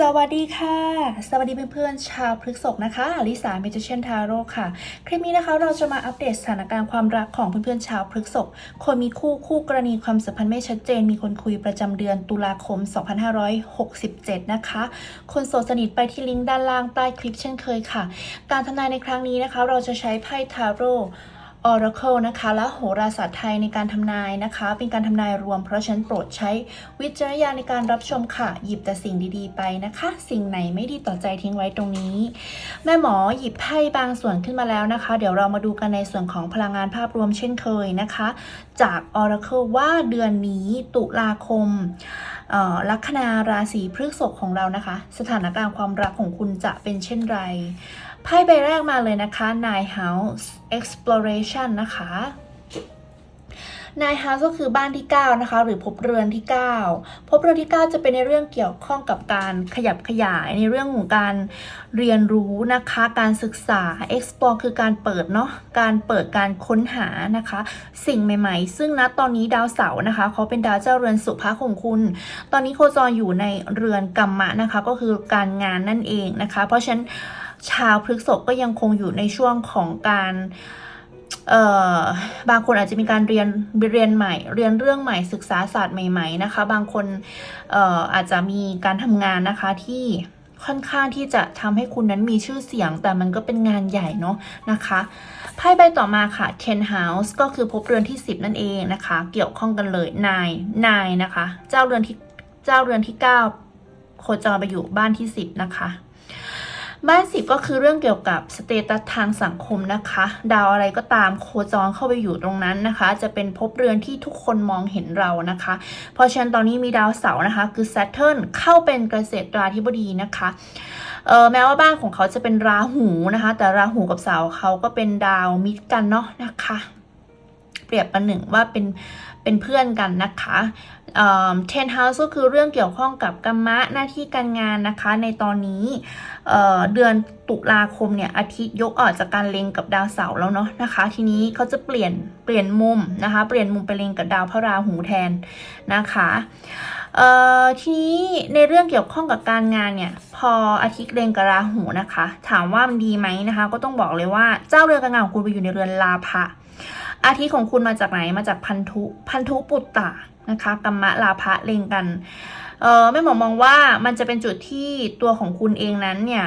สวัสดีค่ะ สวัสดีเพื่อนๆชาวพฤกษกนะคะลิสาเมจิเชนทาโร่ค่ะ คลิปนี้นะคะเราจะมาอัปเดตสถานการณ์ความรักของเพื่อนๆชาวพฤกษกคนมีคู่คู่กรณีความสัมพันธ์ไม่ชัดเจน มีคนคุยประจำเดือนตุลาคม 2567 นะคะ คนโสดสนิทไปที่ลิงก์ด้านล่างใต้คลิปเช่นเคยค่ะ การทำนายในครั้งนี้นะคะ เราจะใช้ไพ่ทาโร่ Oracle นะคะและโหราศาสตร์ไทยในการทำนายนะคะ เป็นการทำนายรวมเพราะฉันโปรดใช้วิจารณญาณในการรับชมค่ะ หยิบแต่สิ่งดีๆไปนะคะ สิ่งไหนไม่ดีต่อใจทิ้งไว้ตรงนี้ แม่หมอหยิบไพ่บางส่วนขึ้นมาแล้วนะคะ เดี๋ยวเรามาดูกันในส่วนของพลังงานภาพรวมเช่นเคยนะคะ จาก Oracle ว่าเดือนนี้ตุลาคมลัคนาราศีพฤษภของเรานะคะ สถานการณ์ความรักของคุณจะเป็นเช่นไร ไพ่ใบแรกมาเลยนะคะ Nine House Exploration นะคะ Nine House ก็คือบ้านที่ 9 นะคะ หรือพบเรือนที่ 9 พบเรือนที่ 9 จะเป็นในเรื่องเกี่ยวข้องกับการขยับขยายในเรื่องของการเรียนรู้นะคะ การศึกษา explore คือการเปิดเนาะ การเปิดการค้นหานะคะ สิ่งใหม่ๆ ซึ่งณตอนนี้ดาวเสาร์นะคะเขาเป็นดาวเจ้าเรือนสุภาของคุณ ตอนนี้โคจรอยู่ในเรือนกรรมะนะคะ ก็คือการงานนั่นเองนะคะ เพราะฉะนั้น ชาวพฤกษภก็ยังคงอยู่ในช่วงของการเอ่อบางคนอาจจะมีการเรียนเรียนใหม่ เรียนเรื่องใหม่ศึกษาศาสตร์ใหม่ๆนะคะ บางคนเอ่ออาจจะมีการทำงานนะคะที่ค่อนข้างที่จะทำให้คุณนั้นมีชื่อเสียง แต่มันก็เป็นงานใหญ่เนาะนะคะไพ่ใบต่อมาค่ะ Ten House ก็คือพบเรือนที่ 10 นั่นเองนะคะ เกี่ยวข้องกันเลยนายนายนะคะ เจ้าเรือนที่เจ้าเรือนที่ 9 โคจรไปอยู่บ้านที่ 10 นะคะ บ้านสิบก็คือเรื่องเกี่ยวกับสเตตัสทางสังคมนะคะ ดาวอะไรก็ตามโคจรเข้าไปอยู่ตรงนั้นนะคะ จะเป็นภพเรือนที่ทุกคนมองเห็นเรานะคะ เพราะฉะนั้นตอนนี้มีดาวเสาร์นะคะ คือ Saturn เข้าเป็นเกษตราธิบดีนะคะเออแม้ว่าบ้านของเขาจะเป็นราหูนะคะ แต่ราหูกับเสาเขาก็เป็นดาวมิตรกันเนาะนะคะ เปรียบประหนึ่งว่าเป็นเป็นเพื่อนกันนะคะ เทนเฮาส์ก็คือเรื่องเกี่ยวข้องกับกรรมะหน้าที่การงานนะคะ ในตอนนี้เเดือนตุลาคมเนี่ยอาทิตย์ยกออกจากการเล็งกับดาวเสาร์แล้วเนาะนะคะ ทีนี้เขาจะเปลี่ยนเปลี่ยนมุมนะคะ เปลี่ยนมุมไปเล็งกับดาวพระราหูแทนนะคะทีนี้ในเรื่องเกี่ยวข้องกับการงานเนี่ย พออาทิตย์เล็งกับราหูนะคะ ถามว่ามันดีไหมนะคะ ก็ต้องบอกเลยว่าเจ้าเรือนการงานของคุณไปอยู่ในเรือนลาภะอาทิตย์ของคุณมาจากไหนมาจากพันธุ พันธุปุตตะ นะคะกรรมะลาภะเลงกัน เออแม่หมอมองว่ามันจะเป็นจุดที่ตัวของคุณเองนั้นเนี่ย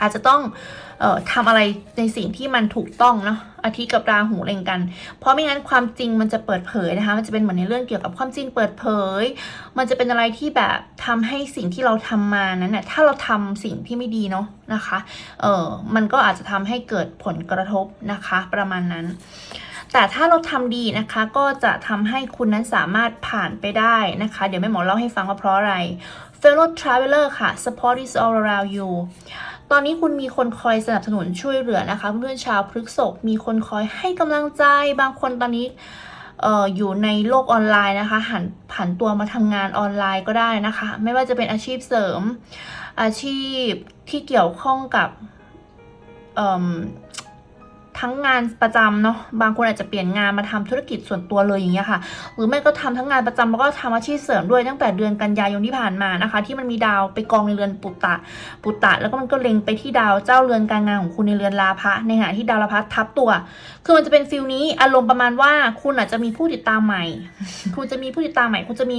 อาจจะต้องเออทำอะไรในสิ่งที่มันถูกต้องเนาะอาทิกับราหูเล็งกัน เพราะไม่งั้นความจริงมันจะเปิดเผยนะคะ มันจะเป็นเหมือนในเรื่องเกี่ยวกับความจริงเปิดเผย มันจะเป็นอะไรที่แบบทำให้สิ่งที่เราทำมานั้นเนี่ยถ้าเราทำสิ่งที่ไม่ดีเนาะนะคะ เออมันก็อาจจะทำให้เกิดผลกระทบนะคะ ประมาณนั้น แต่ถ้าเราทำดีนะคะ ก็จะทำให้คุณนั้นสามารถผ่านไปได้นะคะ เดี๋ยวแม่หมอเล่าให้ฟังว่าเพราะอะไร Fellow Traveler ค่ะ Support is all around you ตอนนี้คุณมีคนคอยสนับสนุนช่วยเหลือนะคะ เพื่อนชาวพฤกษกมีคนคอยให้กำลังใจ บางคนตอนนี้อยู่ในโลกออนไลน์นะคะหันผันตัวมาทำงานออนไลน์ก็ได้นะคะ ไม่ว่าจะเป็นอาชีพเสริม อาชีพที่เกี่ยวข้องกับ ทั้งงานประจำเนาะบางคนอาจจะเปลี่ยนงานมาทำธุรกิจส่วนตัวเลยอย่างเงี้ยค่ะ หรือไม่ก็ทำทั้งงานประจำแล้วก็ทำอาชีพเสริมด้วยตั้งแต่เดือนกันยายนที่ผ่านมานะคะ ที่มันมีดาวไปกองในเรือนปุตตะปุตตะ แล้วก็มันก็เล็งไปที่ดาวเจ้าเรือนการงานของคุณในเรือนลาภะในขณะที่ดาวลาภะทับตัว คือมันจะเป็นฟิลนี้อารมณ์ประมาณว่าคุณอาจจะมีผู้ติดตามใหม่ คุณจะมีผู้ติดตามใหม่ คุณจะมี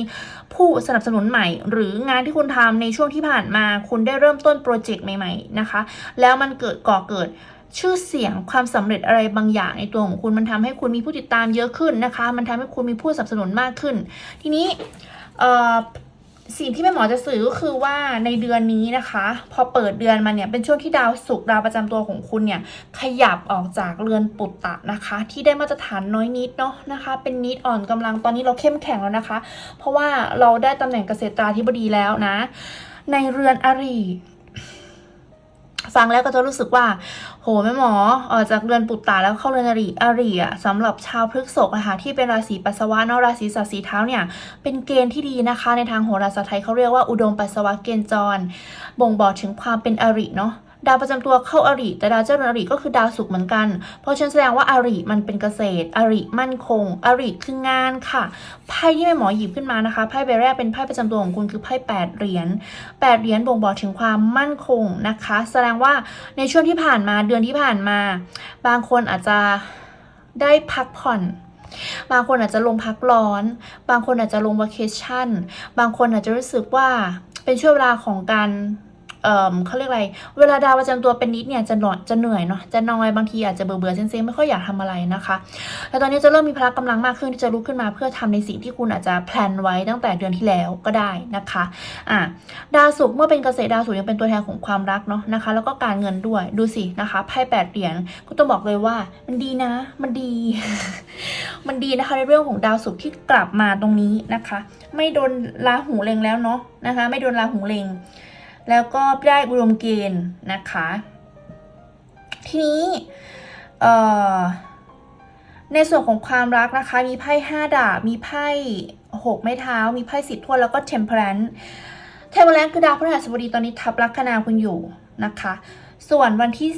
ผู้สนับสนุนใหม่ หรืองานที่คุณทำในช่วงที่ผ่านมา คุณได้เริ่มต้นโปรเจกต์ใหม่ ๆนะคะ แล้วมันเกิดก่อเกิด ชื่อเสียงความสำเร็จอะไรบางอย่างในตัวของคุณมันทำให้คุณมีผู้ติดตามเยอะขึ้นนะคะ มันทำให้คุณมีผู้สนับสนุนมากขึ้น ทีนี้สิ่งที่แม่หมอจะสื่อก็คือว่าในเดือนนี้นะคะ พอเปิดเดือนมาเนี่ยเป็นช่วงที่ดาวศุกร์ดาวประจำตัวของคุณเนี่ยขยับออกจากเรือนปุตตะนะคะ ที่ได้มาตรฐานน้อยนิดเนาะนะคะ เป็นนิดอ่อนกำลังตอนนี้เราเข้มแข็งแล้วนะคะ เพราะว่าเราได้ตำแหน่งเกษตราธิบดีแล้วนะ ในเรือนอริ ฟังแล้วก็จะรู้สึกว่า โหแม่หมอออกจากเรือนปุตตาแล้วเข้าเรือนอริอริอะสำหรับชาวพฤกษกนะคะที่เป็นราศีปัสสาวะเนาะราศีสัตว์สีเท้าเนี่ยเป็นเกณฑ์ที่ดีนะคะ ในทางโหราศาสตร์ไทยเขาเรียกว่าอุดมปัสสาวะเกณฑ์จร บ่งบอกถึงความเป็นอริเนาะ ดาวประจำตัวเข้าอริแต่ดาวเจ้าเรือนอริก็คือดาวศุกร์เหมือนกัน เพราะฉะนั้นแสดงว่าอริมันเป็นเกษตรอริมั่นคงอริคืองานค่ะไพ่ที่แม่หมอหยิบขึ้นมานะคะไพ่ใบแรกเป็นไพ่ประจำตัวของคุณคือไพ่แปดเหรียญแปดเหรียญบ่งบอกถึงความมั่นคงนะคะ แสดงว่าในช่วงที่ผ่านมาเดือนที่ผ่านมา บางคนอาจจะได้พักผ่อนบางคนอาจจะลงพักร้อน บางคนอาจจะลงว a เคชั่น บางคนอาจจะรู้สึกว่าเป็นช่วงเวลาของการ เอ่อเขาเรียกอะไร เวลาดาวประจำตัวเป็นนิดเนี่ยจะหนอนจะเหนื่อยเนาะจะนอยบางทีอาจจะเบื่อเบื่อๆเซ็งๆไม่ค่อยอยากทำอะไรนะคะแล้วตอนนี้จะเริ่มมีพละกำลังมากขึ้นที่จะลุกขึ้นมาเพื่อทำในสิ่งที่คุณอาจจะแพลนไว้ตั้งแต่เดือนที่แล้วก็ได้นะคะอะดาวศุกร์เมื่อเป็นเกษตรดาวศุกร์ยังเป็นตัวแทนของความรักเนาะนะคะ แล้วก็การเงินด้วยดูสินะคะไพ่แปดเหรียญก็ต้องบอกเลยว่ามันดีนะ มันดี มันดีนะคะในเรื่องของดาวศุกร์ที่กลับมาตรงนี้นะคะ ไม่โดนราหูเล็งแล้วเนาะนะคะ ไม่โดนราหูเล็ง แล้วก็ได้อุดมเกณฑ์นะคะ ทีนี้ในส่วนของความรักนะคะ มีไพ่ห้าดาบ มีไพ่หกไม้เท้า มีไพ่สิบถ้วยแล้วก็เทมเพลนเทมเพลนคือดาวพฤหัสบดีตอนนี้ทับลัคนาคุณอยู่ นะคะ ส่วนวันที่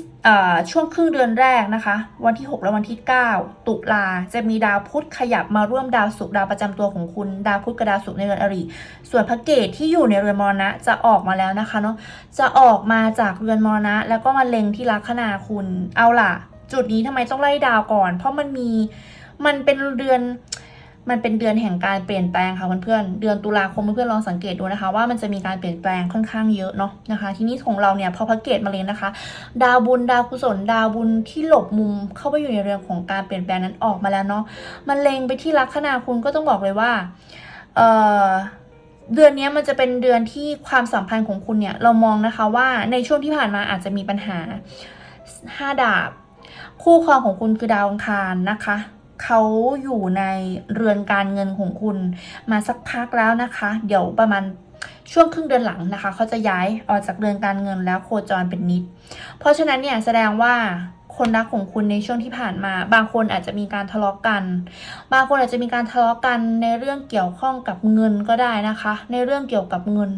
ช่วงครึ่งเดือนแรกนะคะ วันที่ 6 และวันที่ 9 ตุลาจะมีดาวพุธขยับมาร่วมดาวศุกร์ดาวประจำตัวของคุณดาวพุธกับดาวศุกร์ในเรือนอริส่วนพระเกตที่อยู่ในเรือนมรณะจะออกมาแล้วนะคะเนาะจะออกมาจากเรือนมรณะ แล้วก็มาเล็งที่ลัคนาคุณเอาล่ะ จุดนี้ทำไมต้องไล่ดาวก่อน เพราะมันมีมันเป็นเดือน มันเป็นเดือนแห่งการเปลี่ยนแปลงค่ะเพื่อนๆเดือนตุลาคมเพื่อนๆลองสังเกตดูนะคะ ว่ามันจะมีการเปลี่ยนแปลงค่อนข้างเยอะเนาะนะคะ ทีนี้ของเราเนี่ยพอพระเกตมาเลยนะคะ ดาวบุญดาวกุศลดาวบุญที่หลบมุมเข้าไปอยู่ในเรื่องของการเปลี่ยนแปลงนั้นออกมาแล้วเนาะมันเล็งไปที่ลัคนาคุณก็ต้องบอกเลยว่าเอ่อเดือนนี้มันจะเป็นเดือนที่ความสัมพันธ์ของคุณเนี่ยเรามองนะคะว่าในช่วงที่ผ่านมาอาจจะมีปัญหาห้าดาบ คู่ครองของคุณคือดาวอังคารนะคะ เขาอยู่ในเรือนการเงินของคุณมาสักพักแล้วนะคะ เดี๋ยวประมาณช่วงครึ่งเดือนหลังนะคะเขาจะย้ายออกจากเรือนการเงินแล้วโคจรเป็นนิด เพราะฉะนั้นเนี่ยแสดงว่าคนรักของคุณในช่วงที่ผ่านมา บางคนอาจจะมีการทะเลาะกัน บางคนอาจจะมีการทะเลาะกันในเรื่องเกี่ยวข้องกับเงินก็ได้นะคะ ในเรื่องเกี่ยวกับเงิน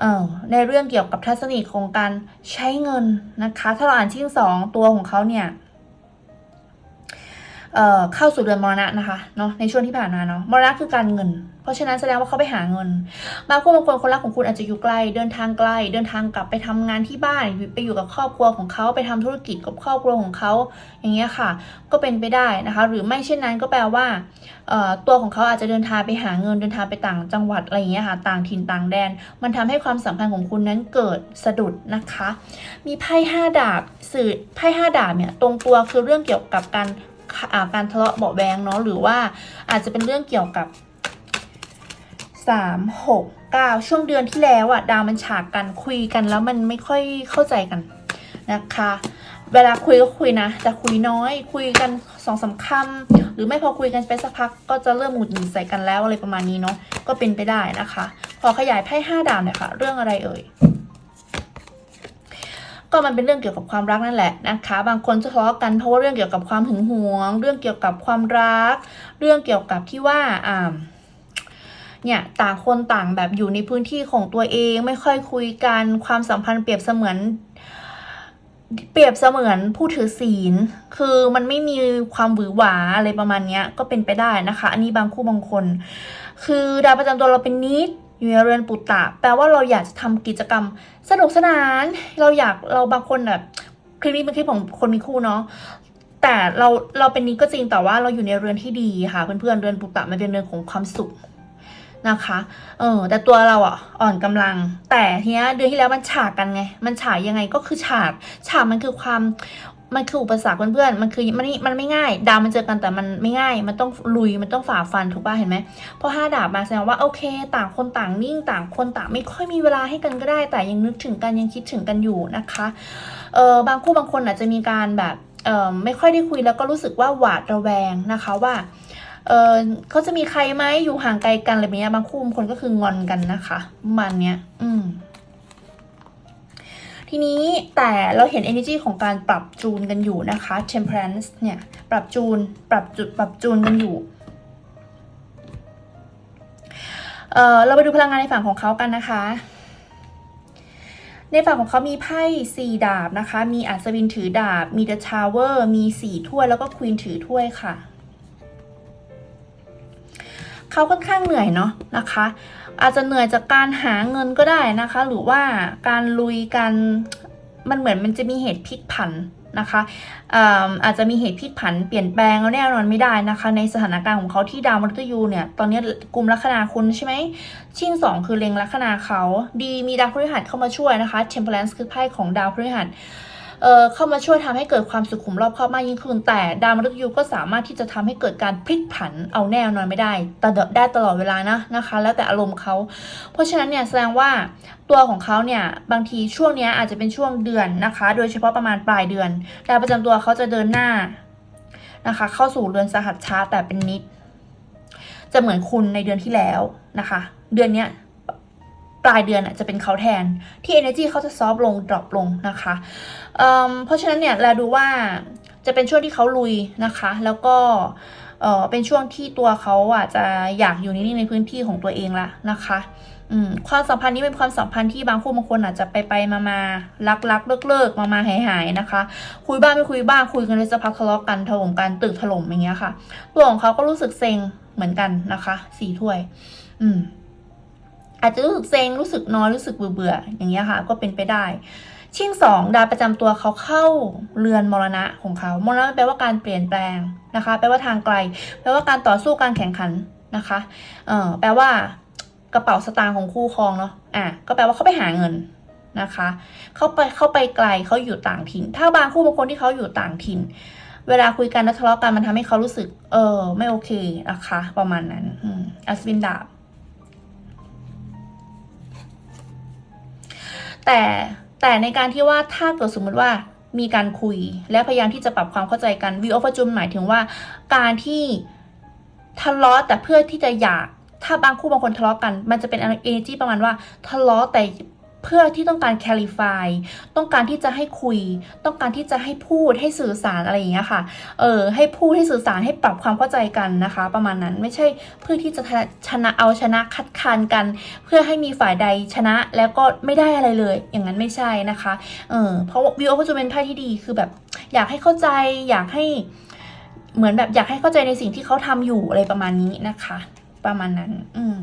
เออในเรื่องเกี่ยวกับทัศนีของการใช้เงินนะคะ ถ้าเราอ่านชื่อสองตัวของเขาเนี่ย เเข้าสู่เดือนมรณะนะคะเนาะในช่วงที่ผ่านมาเนาะมรณะคือการเงิน เพราะฉะนั้นแสดงว่าเขาไปหาเงินบางคนบางคนคนรักของคุณอาจจะอยู่ไกล เดินทางไกล เดินทางกลับไปทำงานที่บ้านไปอยู่กับครอบครัวของเขาไปทำธุรกิจกับครอบครัวของเขาอย่างเงี้ยค่ะ ก็เป็นไปได้นะคะ หรือไม่เช่นนั้นก็แปลว่าตัวของเขาอาจจะเดินทางไปหาเงินเดินทางไปต่างจังหวัดอะไรอย่างเงี้ยค่ะต่างถิ่นต่างแดน มันทำให้ความสัมพันธ์ของคุณนั้นเกิดสะดุดนะคะ มีไพ่ห้าดาบสื่อไพ่ห้าดาบเนี่ยตรงตัวคือเรื่องเกี่ยวกับการ การทะเลาะเบาแวงเนาะหรือว่าอาจจะเป็นเรื่องเกี่ยวกับสามหกเก้าช่วงเดือนที่แล้วอะดาวมันฉากกันคุยกันแล้วมันไม่ค่อยเข้าใจกันนะคะ เวลาคุยก็คุยนะ แต่คุยน้อย คุยกันสองสามคำหรือไม่พอคุยกันไปสักพัก ก็จะเริ่มหงุดหงิดใส่กันแล้วอะไรประมาณนี้เนาะก็เป็นไปได้นะคะ ขอขยายไพ่ห้าดาวหน่อยค่ะ เรื่องอะไรเอ่ย ก็มันเป็นเรื่องเกี่ยวกับความรักนั่นแหละนะคะ บางคนทะเลาะกันเพราะว่าเรื่องเกี่ยวกับความหึงหวง เรื่องเกี่ยวกับความรัก เรื่องเกี่ยวกับที่ว่าอ่าเนี่ยต่างคนต่างแบบอยู่ในพื้นที่ของตัวเองไม่ค่อยคุยกันความสัมพันธ์เปรียบเสมือน เปรียบเสมือนผู้ถือศีล คือมันไม่มีความหวือหวาอะไรประมาณนี้ก็เป็นไปได้นะคะ อันนี้บางคู่บางคน คือดาวประจำตัวเราเป็นนิด อยู่ในเรือนปุตตะ แปลว่าเราอยากจะทำกิจกรรม สนุกสนาน เราอยากเราบางคนแบบคลิปนี้เป็นคลิปของคนมีคู่เนาะแต่เราเราเป็นนี้ก็จริงแต่ว่าเราอยู่ในเรือนที่ดีค่ะ เพื่อนๆเรือนปุตตะมันเป็นเรือนของความสุขนะคะ เออ แต่ตัวเราอะ อ่อนกำลัง แต่ทีเนี้ยเดือนที่แล้วมันฉากกันไง มันฉากยังไงก็คือฉาก ฉากมันคือความ มันคืออุปสรรคเพื่อนๆ มันคือมันไม่มันไม่ง่าย ดาวมันเจอกันแต่มันไม่ง่าย มันต้องลุย มันต้องฝ่าฟันถูกป่ะเห็นไหมเพราะห้าดาบมาแสดงว่าโอเค ต่างคนต่างนิ่งต่างคนต่างไม่ค่อยมีเวลาให้กันก็ได้ แต่ยังนึกถึงกันยังคิดถึงกันอยู่นะคะ เออบางคู่บางคนอาจจะมีการแบบเออไม่ค่อยได้คุยแล้วก็รู้สึกว่าหวาดระแวงนะคะว่าเออเขาจะมีใครไหมอยู่ห่างไกลกันอะไรแบบนี้บางคู่บางคนก็คืองอนกันนะคะมันเนี้ย อืม ทีนี้แต่เราเห็น energy ของการปรับจูนกันอยู่นะคะ temperance เนี่ย ปรับจูน ปรับจุด ปรับจูนกันอยู่เออเราไปดูพลังงานในฝั่งของเขากันนะคะ ในฝั่งของเขามีไพ่สี่ดาบนะคะ มีอัศวินถือดาบ มีเดอะทาวเวอร์ มีสี่ถ้วย แล้วก็ควีนถือถ้วยค่ะ เขาค่อนข้างเหนื่อยเนาะนะคะ อาจจะเหนื่อยจากการหาเงินก็ได้นะคะ หรือว่าการลุยการมันเหมือนมันจะมีเหตุพลิกผันนะคะอาอาจจะมีเหตุพลิกผันเปลี่ยนแปลงแล้วแน่นอนไม่ได้นะคะ ในสถานการณ์ของเขาที่ดาวมฤตยูเนี่ย ตอนนี้กลุ่มลัคนาคุณใช่ไหมชิงสองคือเล็งลัคนาเขา ดีมีดาวพฤหัสเข้ามาช่วยนะคะ Temperance คือไพ่ของดาวพฤหัส เอ่อเข้ามาช่วยทำให้เกิดความสุขุมรอบคอบมากยิ่งขึ้น แต่ดาวมฤตยูก็สามารถที่จะทำให้เกิดการพลิกผันเอาแน่นอนไม่ได้แต่ได้ตลอดเวลานะนะคะ แล้วแต่อารมณ์เขาเพราะฉะนั้นเนี่ยแสดงว่าตัวของเขาเนี่ยบางทีช่วงนี้อาจจะเป็นช่วงเดือนนะคะ โดยเฉพาะประมาณปลายเดือนดาวประจำตัวเขาจะเดินหน้านะคะ เข้าสู่เรือนสหัสชาแต่เป็นนิด จะเหมือนคุณในเดือนที่แล้วนะคะ เดือนเนี้ย ปลายเดือนอะจะเป็นเขาแทนที่ energy เขาจะซอฟลง drop ลงนะคะเเพราะฉะนั้นเนี่ยเราดูว่าจะเป็นช่วงที่เขาลุยนะคะ แล้วก็เออเป็นช่วงที่ตัวเขาอะจะอยากอยู่นิ่งๆในพื้นที่ของตัวเองละนะคะอืมความสัมพันธ์นี้เป็นความสัมพันธ์ที่บางคู่บางคนอาจจะไปไปมามารักรักเลิกเลิกมามาหายหายนะคะ คุยบ้างไม่คุยบ้างคุยกันเลยสักพักทะเลาะกันถล่มกันตึกถล่มอย่างเงี้ยค่ะ ตัวของเขาก็รู้สึกเซ็งเหมือนกันนะคะ สี่ถ้วย อืม อาจจะรู้สึกเซ็งรู้สึกน้อยรู้สึกเบื่อเบื่อๆอย่างเงี้ยค่ะ ก็เป็นไปได้ ชิงสองดาวประจำตัวเขาเข้าเรือนมรณะของเขามรณะแปลว่าการเปลี่ยนแปลงนะคะแปลว่าทางไกล แปลว่าการต่อสู้การแข่งขันนะคะเออแปลว่ากระเป๋าสตางค์ของคู่ครองเนาะอะก็แปลว่าเขาไปหาเงินนะคะเขาไปเขาไปไกลเขาอยู่ต่างถิ่น ถ้าบางคู่บางคนที่เขาอยู่ต่างถิ่น เวลาคุยกันแล้วทะเลาะกันมันทำให้เขารู้สึก เออ ไม่โอเคนะคะ ประมาณนั้นอัศวินดาบ แต่แต่ในการที่ว่าถ้าเกิดสมมติว่ามีการคุยและพยายามที่จะปรับความเข้าใจกันวิโอฟจุมหมายถึงว่า การที่ทะเลาะแต่เพื่อที่จะอยากถ้าบางคู่บางคนทะเลาะกัน มันจะเป็น energy ประมาณว่าทะเลาะแต่ เพื่อที่ต้องการ clarify ต้องการที่จะให้คุย ต้องการที่จะให้พูดให้สื่อสารอะไรอย่างเงี้ยค่ะ เออให้พูดให้สื่อสารให้ปรับความเข้าใจกันนะคะ ประมาณนั้นไม่ใช่เพื่อที่จะชนะเอาชนะคัดค้านกัน เพื่อให้มีฝ่ายใดชนะแล้วก็ไม่ได้อะไรเลย อย่างนั้นไม่ใช่นะคะ เออเพราะวิวก็จะเป็นไพ่ที่ดีคือแบบ อยากให้เข้าใจอยากให้เหมือนแบบอยากให้เข้าใจในสิ่งที่เขาทำอยู่อะไรประมาณนี้นะคะ ประมาณนั้น อืม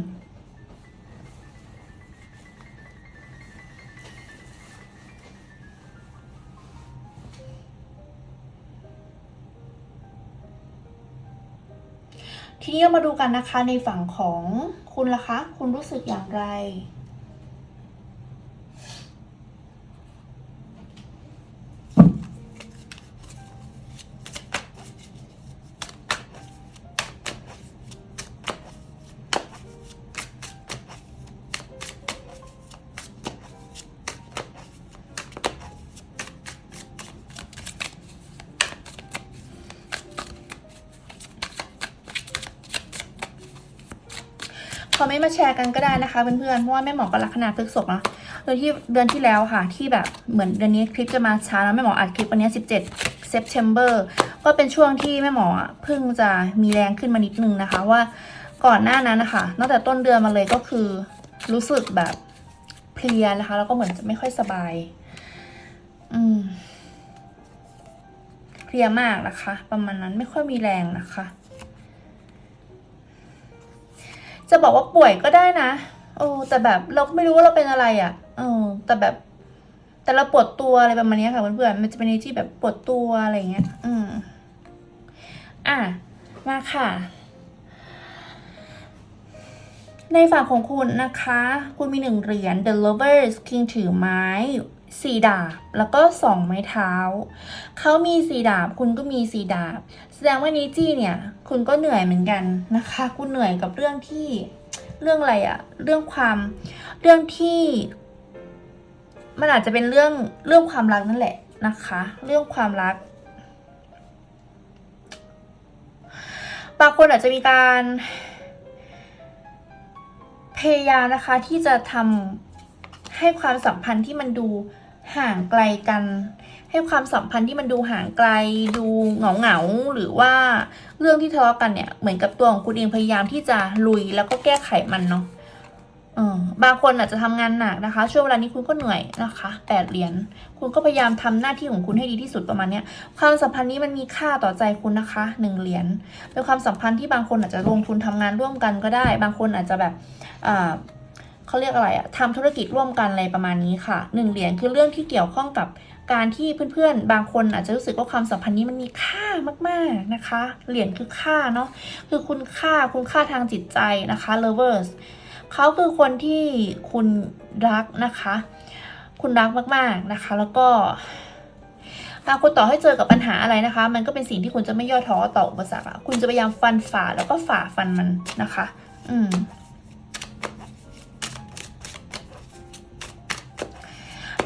ทีนี้เรามาดูกันนะคะในฝั่งของคุณล่ะคะ คุณรู้สึกอย่างไร คอมเมนต์มาแชร์กันก็ได้นะคะเพื่อนๆเพราะว่าแม่หมอก็ลักษณะพฤกษบนะเดือนที่เดือนที่แล้วค่ะ ที่แบบเหมือนเดือนนี้คลิปจะมาช้าแล้วแม่หมออัดคลิปวันนี้ 17 September ก็เป็นช่วงที่แม่หมอเพิ่งจะมีแรงขึ้นมานิดนึงนะคะว่าก่อนหน้านั้นนะคะตั้งแต่ต้นเดือนมาเลยก็คือ รู้สึกแบบเพลียนะคะ แล้วก็เหมือนจะไม่ค่อยสบาย อืมเพลียมากนะคะ ประมาณนั้นไม่ค่อยมีแรงนะคะ จะบอกว่าป่วยก็ได้นะโอ้แต่แบบเราก็ไม่รู้ว่าเราเป็นอะไรอะ่ะเออแต่แบบ แต่เราปวดตัวอะไรประมาณนี้ค่ะเพื่อนๆมันจะเป็นในที่แบบปวดตัวอะไรเงี้ย อืมอะมาค่ะ ในฝั่งของคุณนะคะ คุณมีหนึ่งเหรียญ The Lovers King ถือไม้ สี่ดาบ แล้วก็สองไม้เท้า เขามีสี่ดาบ คุณก็มีสี่ดาบ แสดงว่านิจี้เนี่ย คุณก็เหนื่อยเหมือนกันนะคะ คุณเหนื่อยกับเรื่องที่เรื่องอะไรอะเรื่องความเรื่องที่ มันอาจจะเป็นเรื่องเรื่องความรักนั่นแหละนะคะ เรื่องความรักบางคนอาจจะมีการพยายามนะคะที่จะทำให้ความสัมพันธ์ที่มันดู ห่างไกลกัน ให้ความสัมพันธ์ที่มันดูห่างไกล ดูเหงาเหงาหรือว่าเรื่องที่ทะเลาะกันเนี่ยเหมือนกับตัวของคุณเองพยายามที่จะลุยแล้วก็แก้ไขมันเนาะบางคนอาจจะทำงานหนักนะคะ ช่วงเวลานี้คุณก็เหนื่อยนะคะแปดเหรียญคุณก็พยายามทำหน้าที่ของคุณให้ดีที่สุดประมาณเนี้ยความสัมพันธ์นี้มันมีค่าต่อใจคุณนะคะหนึ่งเหรียญเป็นความสัมพันธ์ที่บางคนอาจจะลงทุนทำงานร่วมกันก็ได้ บางคนอาจจะแบบ เขาเรียกอะไรอะทำธุรกิจร่วมกันอะไรประมาณนี้ค่ะหนึ่งเหรียญคือเรื่องที่เกี่ยวข้องกับการที่เพื่อนๆ บางคนอาจจะรู้สึกว่าความสัมพันธ์นี้มันมีค่ามากๆนะคะ เหรียญคือค่าเนาะคือคุณค่าคุณค่าทางจิตใจนะคะ lovers เขาคือคนที่คุณรักนะคะ คุณรักมากๆนะคะ แล้วก็บางคนต่อให้เจอกับปัญหาอะไรนะคะ มันก็เป็นสิ่งที่คุณจะไม่ย่อท้อต่ออุปสรรคคุณจะพยายามฟันฝ่าแล้วก็ฝ่าฟันมันนะคะ อืม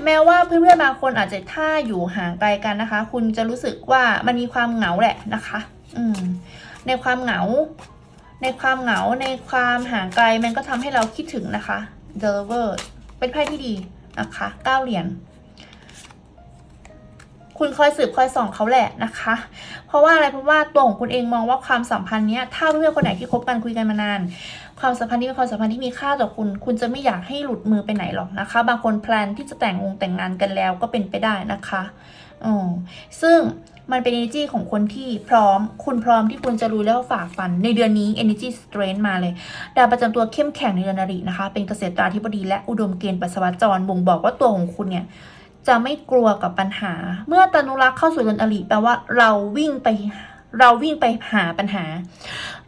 แม้ว่าเพื่อนๆบางคนอาจจะถ้าอยู่ห่างไกลกันนะคะ คุณจะรู้สึกว่ามันมีความเหงาแหละนะคะ อืม ในความเหงา ในความเหงาในความห่างไกลมันก็ทำให้เราคิดถึงนะคะ The Lover เป็นไพ่ที่ดีนะคะเก้าเหรียญคุณคอยสืบคอยส่องเขาแหละนะคะ เพราะว่าอะไรเพราะว่าตัวของคุณเองมองว่าความสัมพันธ์เนี้ยถ้าเพื่อนคนไหนที่คบกันคุยกันมานาน ความสัมพันธ์นี้เป็นความสัมพันธ์ที่มีค่าต่อคุณ คุณจะไม่อยากให้หลุดมือไปไหนหรอกนะคะ บางคนแพลนที่จะแต่งงงแต่งงานกันแล้วก็เป็นไปได้นะคะอืมซึ่งมันเป็น energy ของคนที่พร้อม คุณพร้อมที่คุณจะรู้แล้วฝ่าฟัน ในเดือนนี้ energy strength มาเลย ดาวประจำตัวเข้มแข็งในเดือนอรินะคะ เป็นเกษตราธิบดีและอุดมเกณฑ์ปัสสาวะจรบ่งบอกว่าตัวของคุณเนี่ยจะไม่กลัวกับปัญหา เมื่อตนุรักษ์เข้าสู่เดือนอริแปลว่าเราวิ่งไปเราวิ่งไปหาปัญหา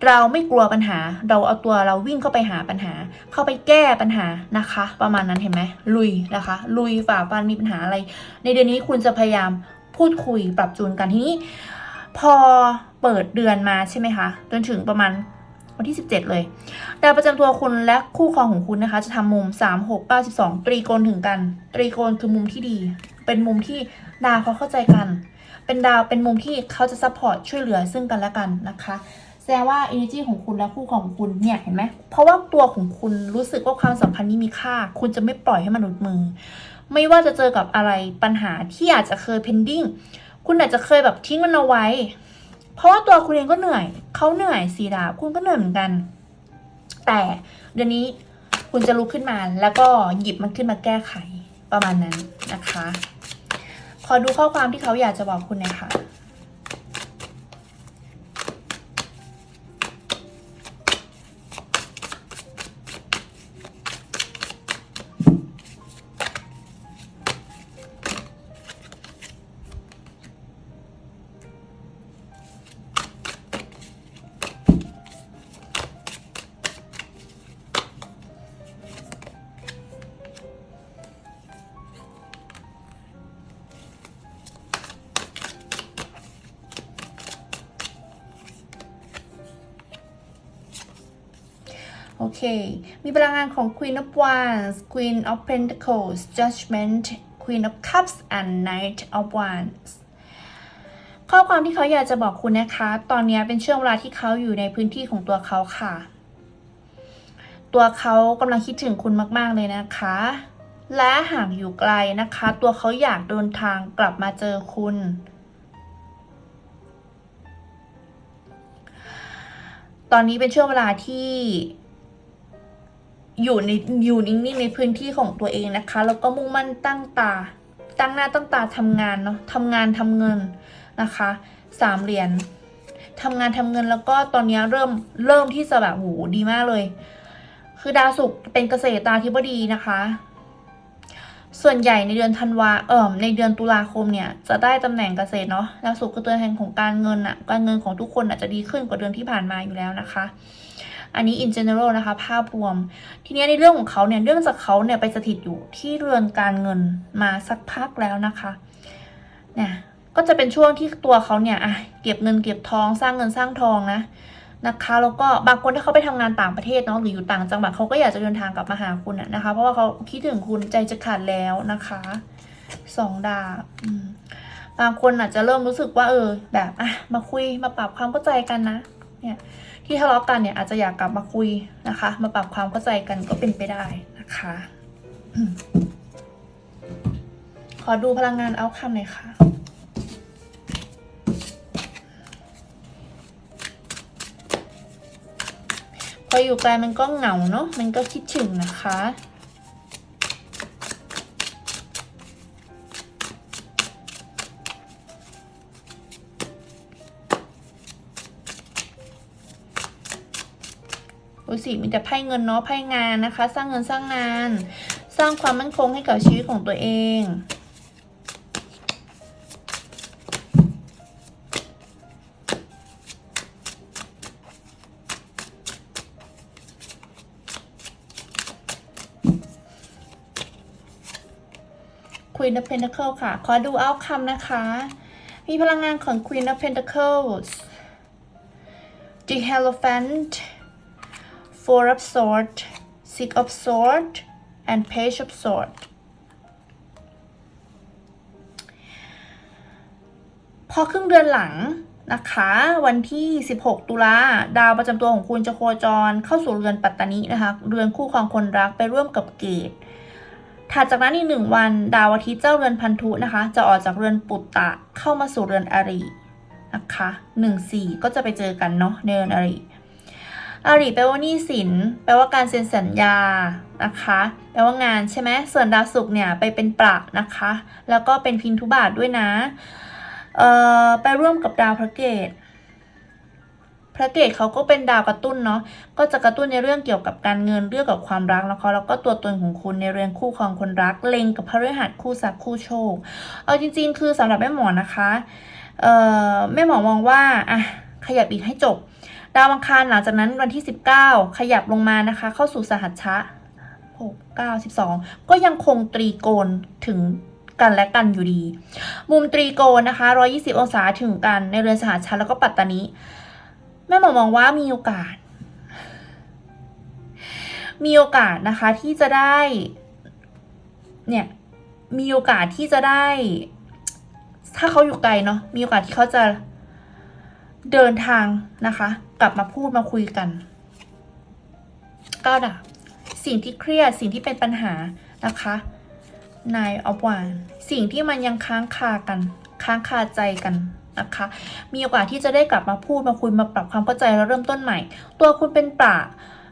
เราไม่กลัวปัญหา เราเอาตัวเราวิ่งเข้าไปหาปัญหา เข้าไปแก้ปัญหานะคะ ประมาณนั้นเห็นไหมลุยนะคะ ลุยฝ่าฟันมีปัญหาอะไร ในเดือนนี้คุณจะพยายามพูดคุยปรับจูนกันทีนี้ พอเปิดเดือนมาใช่ไหมคะจนถึงประมาณวันที่ 17 เลย ดาวประจำตัวคุณและคู่ครองของคุณนะคะ จะทำมุม 3 6 9 12 ตรีโกณถึงกัน ตรีโกณคือมุมที่ดี เป็นมุมที่ดาวเขาเข้าใจกัน เป็นดาวเป็นมุมที่เขาจะซัพพอร์ตช่วยเหลือซึ่งกันและกันนะคะ แสดงว่า energy ของคุณและคู่ของคุณเนี่ยเห็นไหม เพราะว่าตัวของคุณรู้สึกว่าความสัมพันธ์นี้มีค่า คุณจะไม่ปล่อยให้มันหลุดมือ ไม่ว่าจะเจอกับอะไรปัญหาที่อาจจะเคย pending คุณอาจจะเคยแบบทิ้งมันเอาไว้ เพราะว่าตัวคุณเองก็เหนื่อย เขาเหนื่อยสีดาบคุณก็เหนื่อยเหมือนกัน แต่เดี๋ยวนี้คุณจะลุกขึ้นมาแล้วก็หยิบมันขึ้นมาแก้ไขประมาณนั้นนะคะ ขอดูข้อความที่เขาอยากจะบอกคุณหน่อยค่ะ มีพลังงานของ Queen of Wands Queen of Pentacles Judgment Queen of Cups and Knight of Wands ข้อความที่เขาอยากจะบอกคุณนะคะ ตอนนี้เป็นช่วงเวลาที่เขาอยู่ในพื้นที่ของตัวเขาค่ะ ตัวเขากำลังคิดถึงคุณมาก ๆ เลยนะคะ และหากอยู่ไกลนะคะ ตัวเขาอยากเดินทางกลับมาเจอคุณตอนนี้เป็นช่วงเวลาที่ อยู่ในอยู่นิ่งๆในพื้นที่ของตัวเองนะคะ แล้วก็มุ่งมั่นตั้งตา ตั้งหน้าตั้งตาทำงานเนาะทำงานทำเงินนะคะสามเหรียญทำงานทำเงินแล้วก็ตอนนี้เริ่มเริ่มที่จะแบบโหดีมากเลย คือดาวศุกร์เป็นเกษตราธิบดีนะคะ ส่วนใหญ่ในเดือนธันวาเอ่อในเดือนตุลาคมเนี่ย จะได้ตำแหน่งเกษตรเนาะดาวศุกร์คือตัวแทนของการเงินอะการเงินของทุกคนอาจจะดีขึ้นกว่าเดือนที่ผ่านมาอยู่แล้วนะคะ อันนี้ in general นะคะ ภาพรวม ทีนี้ในเรื่องของเขาเนี่ย เรื่องจากเขาเนี่ยไปสถิตอยู่ที่เรือนการเงินมาสักพักแล้วนะคะเนี่ยก็จะเป็นช่วงที่ตัวเขาเนี่ยอะเก็บเงินเก็บทองสร้างเงินสร้างทองนะนะคะแล้วก็บางคนถ้าเขาไปทำงานต่างประเทศเนาะหรืออยู่ต่างจังหวัดเขาก็อยากจะเดินทางกลับมาหาคุณอะนะคะ เพราะว่าเขาคิดถึงคุณใจจะขาดแล้วนะคะสองดาบบางคนอาจจะเริ่มรู้สึกว่าเออ แบบอะมาคุยมาปรับความเข้าใจกันนะ เนี่ย ที่ทะเลาะกันเนี่ยอาจจะอยากกลับมาคุยนะคะ มาปรับความเข้าใจกันก็เป็นไปได้นะคะ ขอดูพลังงานเอาคำหน่อยค่ะพออยู่ไกลมันก็เหงาเนาะมันก็คิดถึงนะคะ ดูสิมีแต่ไพ่เงินเนาะไพ่งานนะคะ สร้างเงินสร้างงาน สร้างความมั่นคงให้กับชีวิตของตัวเอง Queen of Pentacles ค่ะ ขอดูเอาคำนะคะ มีพลังงานของ Queen of Pentacles The Hierophant Four of Swords Six of Swords and Page of Swords พอครึ่งเดือนหลังนะคะ วันที่ 16 ตุลาดาวประจำตัวของคุณจะโคจรเข้าสู่เรือนปัตตานินะคะ เรือนคู่ครองคนรักไปร่วมกับเกตถัดจากนั้นอีกหนึ่งวันดาวอาทิตย์เจ้าเรือนพันธุนะคะ จะออกจากเรือนปุตตะเข้ามาสู่เรือนอรีนะคะหนึ่งสี่ก็จะไปเจอกันเนาะในเรือนอรี อารีแปลว่านี้สิน แปลว่าการเซ็นสัญญานะคะ แปลว่างานใช่ไหมส่วนดาวศุกร์เนี่ยไปเป็นประนะคะ แล้วก็เป็นพินทุบาทด้วยนะเอ่อไปร่วมกับดาวพระเกตพระเกตเขาก็เป็นดาวกระตุ้นเนาะ ก็จะกระตุ้นในเรื่องเกี่ยวกับการเงินเรื่องกับความรักนะคะแล้วก็ตัวตนของคุณในเรื่อนคู่ของคนรัก เล็งกับพฤหัสคู่สักคู่โชค เอาจริง ๆ คือสำหรับแม่หมอนะคะ เอ่อแม่หมอมองว่าอะขยับอีกให้จบ ดาวอังคารหลังจากนั้นวันที่ 19 ขยับลงมานะคะ เข้าสู่สหัชชะ6 9 12 ก็ยังคงตรีโกณถึงกันและกันอยู่ดี มุมตรีโกณนะคะ 120 องศาถึงกันในเรือนสหัชชะแล้วก็ปัตตานีแม่หมอมองว่ามีโอกาส มีโอกาสนะคะที่จะได้ เนี่ยมีโอกาสที่จะได้ ถ้าเขาอยู่ไกลเนาะมีโอกาสที่เขาจะ เดินทางนะคะ กลับมาพูดมาคุยกันก้าวดาบสิ่งที่เครียดสิ่งที่เป็นปัญหานะคะนายออฟวานสิ่งที่มันยังค้างคากัน ค้างคาใจกันนะคะ มีโอกาสที่จะได้กลับมาพูดมาคุยมาปรับความเข้าใจแล้วเริ่มต้นใหม่ ตัวคุณเป็นปรา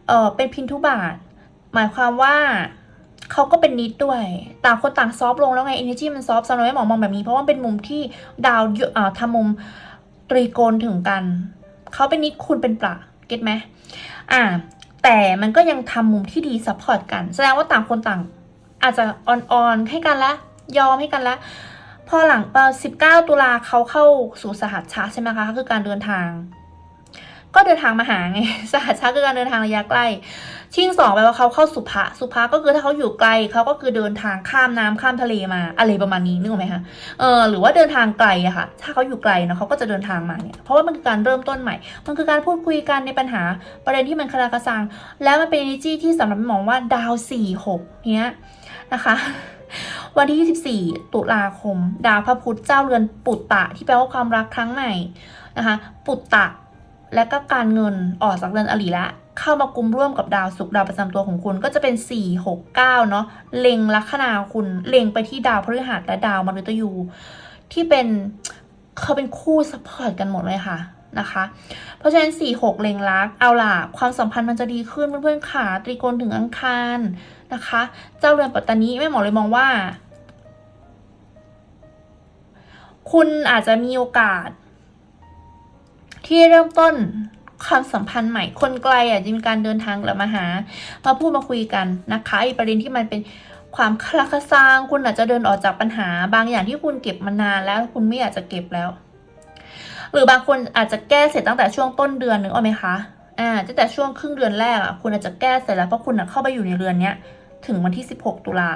เอ่อเป็นพินทุบาท หมายความว่าเขาก็เป็นนิดด้วย ต่างคนต่างซอฟลงแล้วไง energy มันซอฟสำหรับแม่หมอมองแบบนี้ เพราะว่าเป็นมุมที่ดาวเยอะอ่าทำมุม รีโกนถึงกัน เขาเป็นนิดคุณเป็นปลาเก็ตไหมอ่า แต่มันก็ยังทำมุมที่ดีซัพพอร์ตกัน แสดงว่าต่างคนต่าง อาจจะอ่อนๆให้กันละ ยอมให้กันละ พอหลังเอ่อ19 ตุลาเขาเข้าสู่สหัสชาใช่ไหมคะ คือการเดินทาง ก็เดินทางมาหาไงสหัสชาคือการเดินทางระยะใกล้ ชิงสองแปลว่าเขาเข้าสุภะสุภะก็คือถ้าเขาอยู่ไกลเขาก็คือเดินทางข้ามน้ำข้ามทะเลมาอะไรประมาณนี้นึกออกไหมคะเออหรือว่าเดินทางไกลอะค่ะ ถ้าเขาอยู่ไกลเนาะเขาก็จะเดินทางมาเนี่ยเพราะว่ามันคือการเริ่มต้นใหม่ มันคือการพูดคุยกันในปัญหาประเด็นที่มันคาราคาซัง แล้วมันเป็น energy ที่สำหรับมองว่าดาวสี่หกเนี้ยนะคะวันที่ 24 ตุลาคม ดาวพระพุธเจ้าเรือนปุตตะ ที่แปลว่าความรักครั้งใหม่นะคะ ปุตตะ และก็การเงินออกจากเรือนอริละ เข้ามากุมร่วมกับดาวศุกร์ดาวประจำตัวของคุณก็จะเป็น 4 6 9 เนาะเล็งลัคนาคุณเล็งไปที่ดาวพฤหัสและดาวมฤตยู ที่เป็นเขาเป็นคู่ซัพพอร์ตกันหมดเลยค่ะนะคะ เพราะฉะนั้น 4 6 เล็งรัก เอาล่ะ ความสัมพันธ์มันจะดีขึ้นเพื่อนๆขาตรีโกณถึงอังคารนะคะ เจ้าเรือนปัตตานีแม่หมอเลยมองว่า คุณอาจจะมีโอกาส ที่เริ่มต้นความสัมพันธ์ใหม่คนไกลอะจะมีการเดินทางกลับมาหามาพูดมาคุยกันนะคะอีกประเด็นที่มันเป็นความคลาคซางคุณอาจจะเดินออกจากปัญหา บางอย่างที่คุณเก็บมานานแล้วคุณไม่อยากจะเก็บแล้ว หรือบางคนอาจจะแก้เสร็จตั้งแต่ช่วงต้นเดือนนึกออกไหมคะอ่าตั้งแต่ช่วงครึ่งเดือนแรกอะคุณอาจจะแก้เสร็จแล้วเพราะคุณอะเข้าไปอยู่ในเรือนเนี้ยถึงวันที่ 16 ตุลา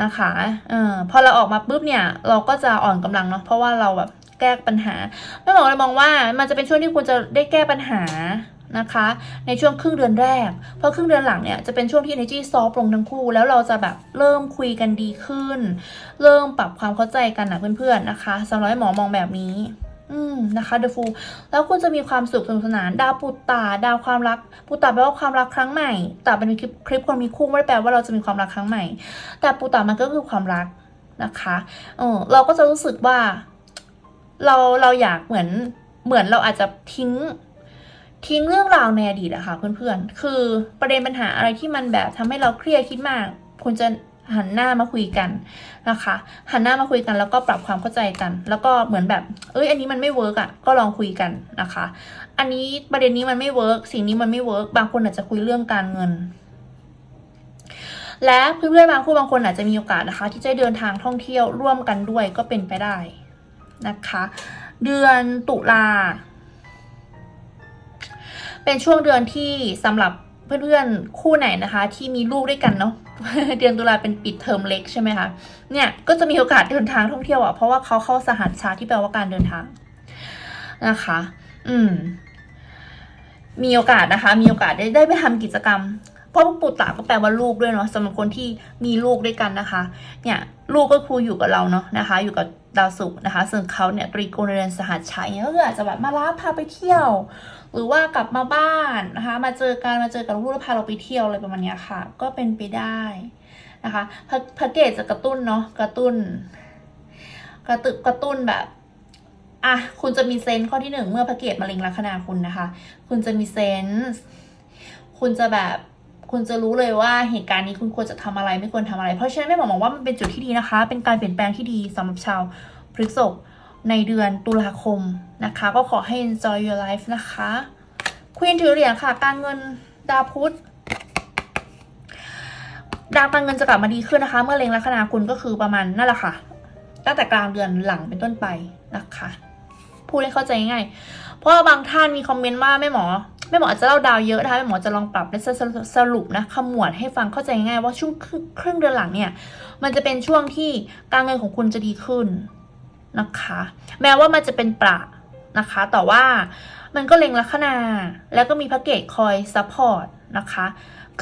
นะคะเออพอเราออกมาปุ๊บเนี่ย เราก็จะอ่อนกำลังเนาะเพราะว่าเราแบบ แก้ปัญหาแม่หมอเลยมองว่ามันจะเป็นช่วงที่คุณจะได้แก้ปัญหานะคะ ในช่วงครึ่งเดือนแรก เพราะครึ่งเดือนหลังเนี่ยจะเป็นช่วงที่ energy soft ลงทั้งคู่ แล้วเราจะแบบเริ่มคุยกันดีขึ้น เริ่มปรับความเข้าใจกันนะเพื่อนๆนะคะสำหรับหมอมองแบบนี้อืมนะคะ The Fool แล้วคุณจะมีความสุขสนุกสนาน ดาวปุตตา ดาวความรัก ปุตตาแปลว่าความรักครั้งใหม่แต่เป็นคลิปคลิปคนมีคู่ไม่ได้แปลว่าเราจะมีความรักครั้งใหม่ แต่ปุตตามันก็คือความรักนะคะเออเราก็จะรู้สึกว่า เราเราอยากเหมือนเหมือนเราอาจจะทิ้งทิ้งเรื่องราวในอดีตอะค่ะเพื่อนๆ คือประเด็นปัญหาอะไรที่มันแบบทำให้เราเครียดคิดมากคุณจะหันหน้ามาคุยกันนะคะ หันหน้ามาคุยกันแล้วก็ปรับความเข้าใจกัน แล้วก็เหมือนแบบ เอ้ย อันนี้มันไม่เวิร์กอะก็ลองคุยกันนะคะ อันนี้ประเด็นนี้มันไม่เวิร์กสิ่งนี้มันไม่เวิร์กบางคนอาจจะคุยเรื่องการเงิน และเพื่อนๆบางคู่บางคนอาจจะมีโอกาสนะคะ ที่จะเดินทางท่องเที่ยวร่วมกันด้วยก็เป็นไปได้ นะคะ เดือนตุลา เป็นช่วงเดือนที่สำหรับเพื่อนๆคู่ไหนนะคะ ที่มีลูกด้วยกันเนาะเดือนตุลาเป็นปิดเทอมเล็กใช่ไหมคะเนี่ยก็จะมีโอกาสเดินทางท่องเที่ยวอะเพราะว่าเขาเข้าสหัสชาที่แปลว่าการเดินทางนะคะ อืม มีโอกาสนะคะ มีโอกาสได้ได้ไปทำกิจกรรม ราะปุตตะก็แปลว่าลูกด้วยเนาะสำหรับคนที่มีลูกด้วยกันนะคะ เนี่ยลูกก็ครูอยู่กับเราเนาะนะคะ อยู่กับดาวศุกร์นะคะส่วนเขาเนี่ยตรีโกณเรือนสหัสชัยก็คืออาจจะแบบมารับพาไปเที่ยว หรือว่ากลับมาบ้านนะคะ มาเจอกันมาเจอกับลูกแล้วพาเราไปเที่ยวอะไรประมาณนี้ค่ะ ก็เป็นไปได้นะคะพระพระเกตจะกระตุ้นเนาะกระตุ้น กระตุกกระตุ้นแบบอะคุณจะมีเซนส์ข้อที่หนึ่งเมื่อพระเกตมาเล็งลัคนาคุณนะคะ คุณจะมีเซนส์คุณจะแบบ คุณจะรู้เลยว่าเหตุการณ์นี้คุณควรจะทำอะไรไม่ควรทำอะไร เพราะฉะนั้นแม่หมอมองว่ามันเป็นจุดที่ดีนะคะ เป็นการเปลี่ยนแปลงที่ดีสำหรับชาวพฤษภในเดือนตุลาคมนะคะ ก็ขอให้ enjoy your life นะคะควีนถือเหรียญค่ะ การเงินดาวพุธดาวการเงินจะกลับมาดีขึ้นนะคะ เมื่อเล็งลัคนาคุณก็คือประมาณนั่นแหละค่ะ ตั้งแต่กลางเดือนหลังเป็นต้นไปนะคะ พูดให้เข้าใจง่าย เพราะว่าบางท่านมีคอมเมนต์ว่าแม่หมอแม่หมออาจจะเล่าดาวเยอะนะคะแม่หมอจะลองปรับและสรุปนะขมวดให้ฟังเข้าใจง่ายว่าช่วงครึ่งครึ่งเดือนหลังเนี่ย มันจะเป็นช่วงที่การเงินของคุณจะดีขึ้นนะคะ แม้ว่ามันจะเป็นประนะคะ แต่ว่ามันก็เล็งลัคนาแล้วก็มีพระเกตคอยซัพพอร์ตนะคะ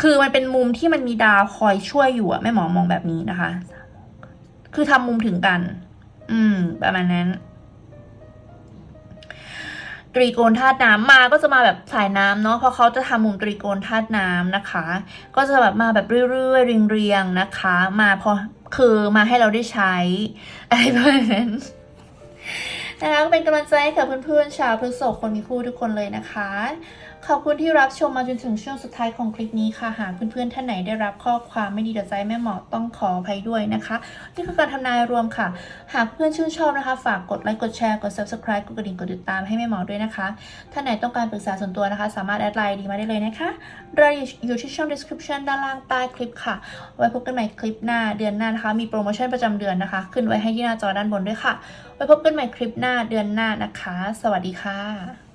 คือมันเป็นมุมที่มันมีดาวคอยช่วยอยู่อะแม่หมอมองแบบนี้นะคะ คือทำมุมถึงกัน อืม ประมาณนั้น ตรีโกณธาตุน้ำมาก็จะมาแบบสายน้ำเนาะเพราะเขาจะทำมุมตรีโกณธาตุน้ำนะคะ ก็จะแบบมาแบบเรื่อยๆเรียงๆนะคะ มาพอคือมาให้เราได้ใช้อะไรประมาณนั้นนะคะก็เป็นกำลังใจให้กับเพื่อนๆชาวพฤษภคนมีคู่ทุกคนเลยนะคะ ขอบคุณที่รับชมมาจนถึงช่วงสุดท้ายของคลิปนี้ค่ะ หากเพื่อนๆท่านไหนได้รับข้อความไม่ดีต่อใจแม่หมอต้องขออภัยด้วยนะคะ นี่คือการทำนายรวมค่ะ หากเพื่อนชื่นชอบนะคะ ฝากกดไลค์กดแชร์กด subscribe กดกระดิ่งกดติดตามให้แม่หมอด้วยนะคะท่านไหนต้องการปรึกษาส่วนตัวนะคะ สามารถแอดไลน์ดีมาได้เลยนะคะรายละเอียดอยู่ที่ช่อง description ด้านล่างใต้คลิปค่ะ ไว้พบกันใหม่คลิปหน้าเดือนหน้านะคะ มีโปรโมชั่นประจำเดือนนะคะ ขึ้นไว้ให้ที่หน้าจอด้านบนด้วยค่ะ ไว้พบกันใหม่คลิปหน้าเดือนหน้านะคะ สวัสดีค่ะ